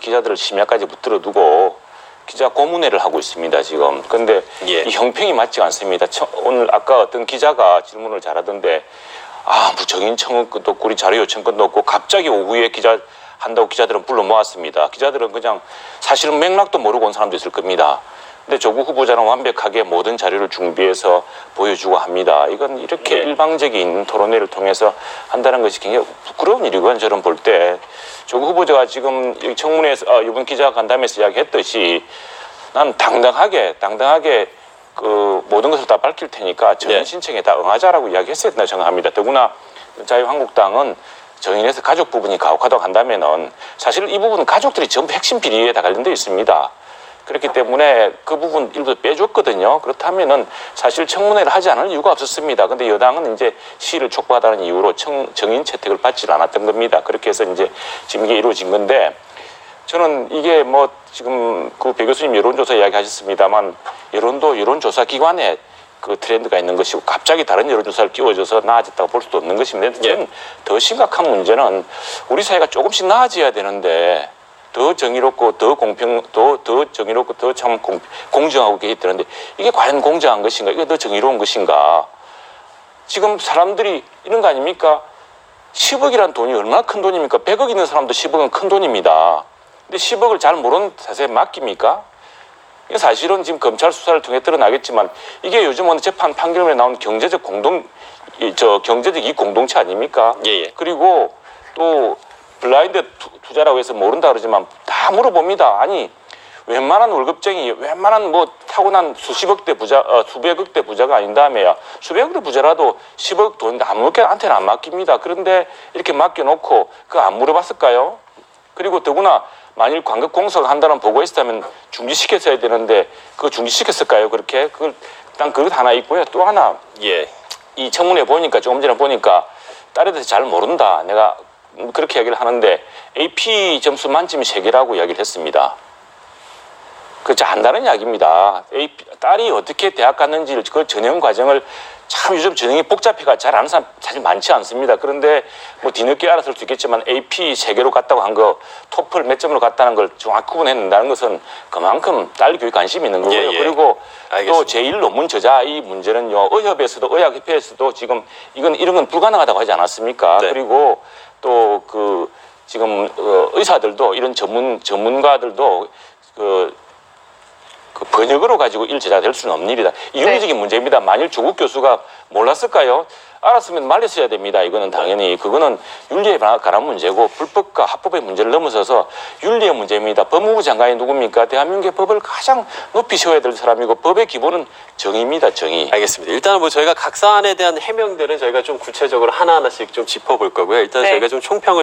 기자들을 심야까지 붙들어 두고 기자 고문회를 하고 있습니다 지금. 근데 예. 이 형평이 맞지 않습니다. 처- 오늘 아까 어떤 기자가 질문을 잘하던데 아, 뭐 정인 청원 것도 없고 우리 자료 요청 것도 없고 갑자기 오후에 기자 한다고 기자들은 불러 모았습니다. 기자들은 그냥 사실은 맥락도 모르고 온 사람도 있을 겁니다. 근데 조국 후보자는 완벽하게 모든 자료를 준비해서 보여주고 합니다. 이건 이렇게 네. 일방적인 토론회를 통해서 한다는 것이 굉장히 부끄러운 일이고요. 저는 볼 때 조국 후보자가 지금 이 청문회에서 어, 이번 기자 간담회에서 이야기했듯이 난 당당하게 당당하게 그 모든 것을 다 밝힐 테니까 정인 네. 신청에 다 응하자라고 이야기했어야 된다 생각합니다. 더구나 자유한국당은 정인에서 가족 부분이 가혹하다고 한다면은 사실 이 부분은 가족들이 전부 핵심 비리에 다 관련되어 있습니다. 그렇기 때문에 그 부분 일부 빼줬거든요. 그렇다면은 사실 청문회를 하지 않을 이유가 없었습니다. 근데 여당은 이제 시를 촉구하다는 이유로 청, 정인 채택을 받지 않았던 겁니다. 그렇게 해서 이제 지금 이게 이루어진 건데 저는 이게 뭐 지금 그 배 교수님 여론조사 이야기 하셨습니다만 여론도 여론조사 기관에 그 트렌드가 있는 것이고 갑자기 다른 여론조사를 끼워줘서 나아졌다고 볼 수도 없는 것입니다. 저는 더 심각한 문제는 우리 사회가 조금씩 나아져야 되는데 더 정의롭고 더 공평, 더, 더 정의롭고 더 참 공정하고 이렇게 되는데 이게 과연 공정한 것인가? 이게 더 정의로운 것인가? 지금 사람들이 이런 거 아닙니까? 10억이란 돈이 얼마나 큰 돈입니까? 100억 있는 사람도 10억은 큰 돈입니다. 근데 10억을 잘 모르는 자세에 맡깁니까? 이게 사실은 지금 검찰 수사를 통해 드러나겠지만 이게 요즘 어느 재판 판결문에 나온 경제적 공동, 이, 저 경제적 이 공동체 아닙니까? 예, 예. 그리고 또 블라인드 투- 투자라고 해서 모른다 그러지만 다 물어봅니다. 아니 웬만한 월급쟁이, 웬만한 뭐 타고난 수십억대 부자, 어, 수백억대 부자가 아닌 다음에야 수백억대 부자라도 10억 돈 아무렇게나한테는 안 맡깁니다. 그런데 이렇게 맡겨놓고 그거 안 물어봤을까요? 그리고 더구나 만일 관급공사가 한다는 보고 했다면 중지시켰어야 되는데 그거 중지시켰을까요? 그렇게 그걸 일단 그것 하나 있고요. 또 하나 예. 이 청문회 보니까 조금 전에 보니까 딸에 대해서 잘 모른다. 내가 그렇게 이야기를 하는데 AP 점수 만점이 세개라고 이야기를 했습니다. 그잘 안다는 이야기입니다. AP, 딸이 어떻게 대학 갔는지를 그 전형 과정을 참 요즘 전형이 복잡해가 잘 아는 사람 사실 많지 않습니다. 그런데 뭐 뒤늦게 알았을 수 있겠지만 AP 세개로 갔다고 한 거 토플 몇 점으로 갔다는 걸 정확히 구분해낸다는 것은 그만큼 딸 교육 관심이 있는 거고요. 예, 예. 그리고 알겠습니다. 또 제1 논문 저자 이 문제는요. 의협에서도 의학협회에서도 지금 이건 이런 건 불가능하다고 하지 않았습니까? 네. 그리고 또 그 지금 어, 의사들도 이런 전문 전문가들도 그, 그 번역으로 가지고 일 제작될 수는 없는 일이다. 이 윤리적인 문제입니다. 만일 조국 교수가 몰랐을까요? 알았으면 말렸어야 됩니다. 이거는 당연히 그거는 윤리에 관한 문제고 불법과 합법의 문제를 넘어서서 윤리의 문제입니다. 법무부 장관이 누굽니까? 대한민국의 법을 가장 높이 세워야 될 사람이고 법의 기본은 정의입니다. 정의. 알겠습니다. 일단은 뭐 저희가 각 사안에 대한 해명들은 저희가 좀 구체적으로 하나하나씩 좀 짚어볼 거고요. 일단 네. 저희가 좀 총평을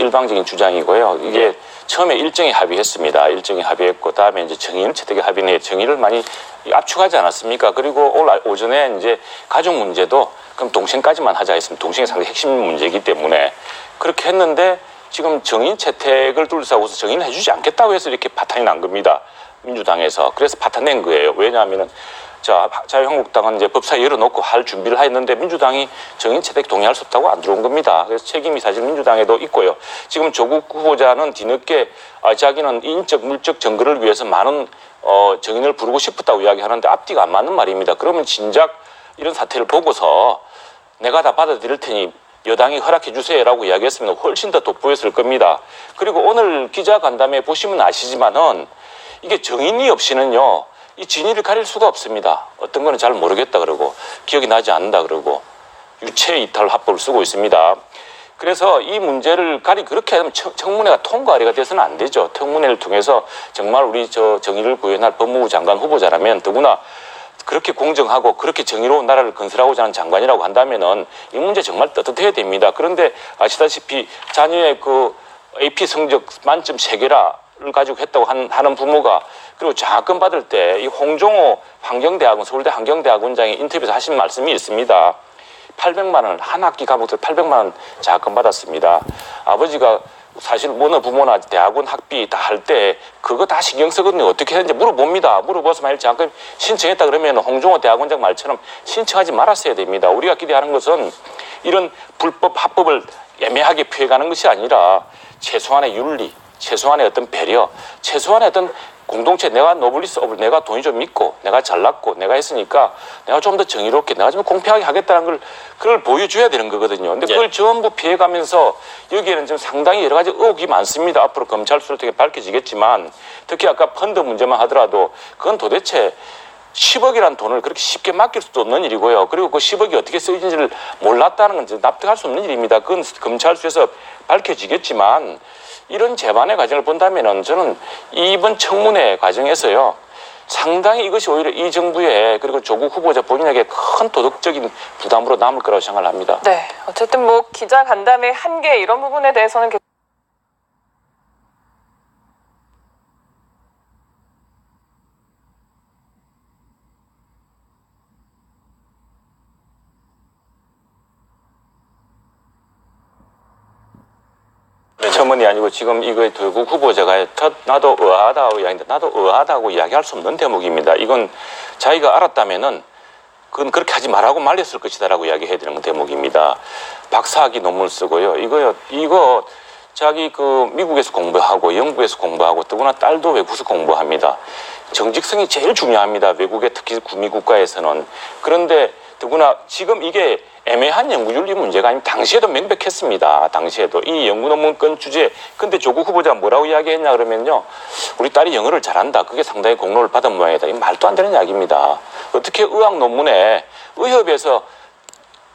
일방적인 주장이고요. 이게 처음에 일정에 합의했습니다. 일정에 합의했고 다음에 이제 정의는 채택에 합의네 정의를 많이 압축하지 않았습니까? 그리고 오늘 오전에 이제 가족 문제도 그럼 동생까지만 하자 했습니다. 동생이 상당히 핵심 문제이기 때문에 그렇게 했는데 지금 정인 채택을 둘러싸고서 정인을 해주지 않겠다고 해서 이렇게 파탄이 난 겁니다. 민주당에서 그래서 파탄 낸 거예요. 왜냐하면은 자 자유한국당은 이제 법사위 열어놓고 할 준비를 했는데 민주당이 정인 채택 동의할 수 없다고 안 들어온 겁니다. 그래서 책임이 사실 민주당에도 있고요. 지금 조국 후보자는 뒤늦게 아, 자기는 인적 물적 증거를 위해서 많은 어, 정인을 부르고 싶었다고 이야기하는데 앞뒤가 안 맞는 말입니다. 그러면 진작 이런 사태를 보고서 내가 다 받아들일 테니 여당이 허락해 주세요라고 이야기했으면 훨씬 더 돋보였을 겁니다. 그리고 오늘 기자 간담회 보시면 아시지만은 이게 정인이 없이는요 이 진위를 가릴 수가 없습니다. 어떤 거는 잘 모르겠다 그러고 기억이 나지 않는다 그러고 유체 이탈 합법을 쓰고 있습니다. 그래서 이 문제를 가리 그렇게 하면 청- 청문회가 통과가 돼서는 안 되죠. 청문회를 통해서 정말 우리 저 정의를 구현할 법무부 장관 후보자라면 더구나 그렇게 공정하고 그렇게 정의로운 나라를 건설하고자 하는 장관이라고 한다면은 이 문제 정말 떳떳해야 됩니다. 그런데 아시다시피 자녀의 그 AP 성적 만점 세개라를 가지고 했다고 한- 하는 부모가 그리고 장학금 받을 때 이 홍종호 환경대학원 서울대 환경대학 원장이 인터뷰에서 하신 말씀이 있습니다. 800만 원, 한 학기 과목들 800만 원 장학금 받았습니다. 아버지가 사실 어느 부모나 대학원 학비 다 할 때 그거 다 신경 쓰거든요. 어떻게 했는지 물어봅니다. 물어봐서 만약 장학금 신청했다 그러면 홍종호 대학원장 말처럼 신청하지 말았어야 됩니다. 우리가 기대하는 것은 이런 불법 합법을 애매하게 표해가는 것이 아니라 최소한의 윤리, 최소한의 어떤 배려, 최소한의 어떤 공동체 내가 노블리스 오블 내가 돈이 좀 있고 내가 잘났고 내가 했으니까 내가 좀 더 정의롭게 내가 좀 공평하게 하겠다는 걸 그걸 보여줘야 되는 거거든요. 근데 그걸 전부 피해가면서 여기에는 지금 상당히 여러 가지 의혹이 많습니다. 앞으로 검찰 수사를 통해 밝혀지겠지만 특히 아까 펀드 문제만 하더라도 그건 도대체 10억이란 돈을 그렇게 쉽게 맡길 수도 없는 일이고요. 그리고 그 10억이 어떻게 쓰이는지를 몰랐다는 건 이제 납득할 수 없는 일입니다. 그건 검찰 수에서 밝혀지겠지만 이런 재반의 과정을 본다면은 저는 이번 청문회 과정에서요. 상당히 이것이 오히려 이 정부의 그리고 조국 후보자 본인에게 큰 도덕적인 부담으로 남을 거라고 생각을 합니다. 네, 어쨌든 뭐 기자 간담회 한계 이런 부분에 대해서는 첨언이 아니고 지금 이거 결국 후보자가 첫 나도 의아하다고 이야기인데 나도 의아하다고 이야기할 수 없는 대목입니다. 이건 자기가 알았다면은 그건 그렇게 하지 말라고 말렸을 것이다라고 이야기해야 되는 대목입니다. 박사학위 논문 쓰고요. 이거요, 이거 자기 그 미국에서 공부하고 영국에서 공부하고 더구나 딸도 외국에서 공부합니다. 정직성이 제일 중요합니다. 외국의 특히 구미 국가에서는 그런데 더구나 지금 이게 애매한 연구윤리 문제가 아니면 당시에도 명백했습니다. 당시에도 이 연구 논문 건 주제. 근데 조국 후보자 뭐라고 이야기했냐 그러면요. 우리 딸이 영어를 잘한다. 그게 상당히 공로를 받은 모양이다. 이 말도 안 되는 이야기입니다. 어떻게 의학 논문에 의협에서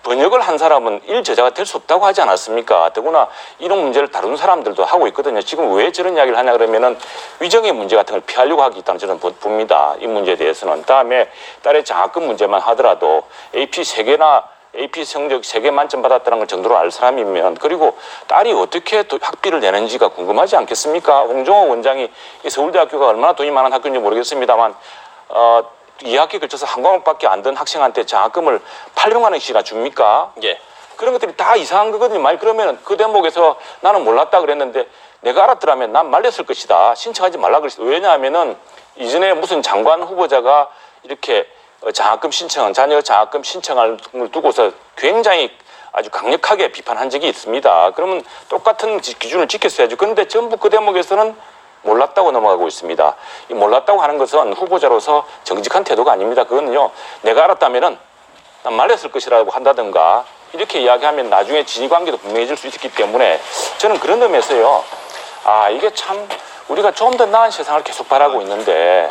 번역을 한 사람은 일 저자가 될 수 없다고 하지 않았습니까? 더구나 이런 문제를 다루는 사람들도 하고 있거든요. 지금 왜 저런 이야기를 하냐 그러면은 위정의 문제 같은 걸 피하려고 하기 있다는 저는 보- 봅니다. 이 문제에 대해서는. 다음에 딸의 장학금 문제만 하더라도 AP 세 개나 AP 성적 세개 만점 받았다는 걸 정도로 알 사람이면 그리고 딸이 어떻게 또 학비를 내는지가 궁금하지 않겠습니까? 홍종호 원장이 이 서울대학교가 얼마나 돈이 많은 학교인지 모르겠습니다만 어, 2학기 걸쳐서 한 과목밖에 안든 학생한테 장학금을 800만 원씩이나 줍니까? 예. 그런 것들이 다 이상한 거거든요. 만약 그러면 그 대목에서 나는 몰랐다 그랬는데 내가 알았더라면 난 말렸을 것이다. 신청하지 말라 그랬어. 왜냐하면은 이전에 무슨 장관 후보자가 이렇게 어, 장학금 신청, 자녀 장학금 신청을 두고서 굉장히 아주 강력하게 비판한 적이 있습니다. 그러면 똑같은 지- 기준을 지켰어야죠. 그런데 전부 그 대목에서는 몰랐다고 넘어가고 있습니다. 이 몰랐다고 하는 것은 후보자로서 정직한 태도가 아닙니다. 그거는요, 내가 알았다면은 난 말렸을 것이라고 한다든가 이렇게 이야기하면 나중에 진위 관계도 분명해질 수 있기 때문에 저는 그런 의미에서요. 아 이게 참 우리가 좀 더 나은 세상을 계속 바라고 있는데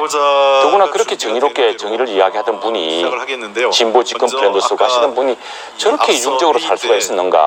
더구나 그렇게 정의롭게 정의를 이야기하던 분이. 진보 집권 아까 하시는 분이 저렇게 이중적으로 살 수가 있었는가?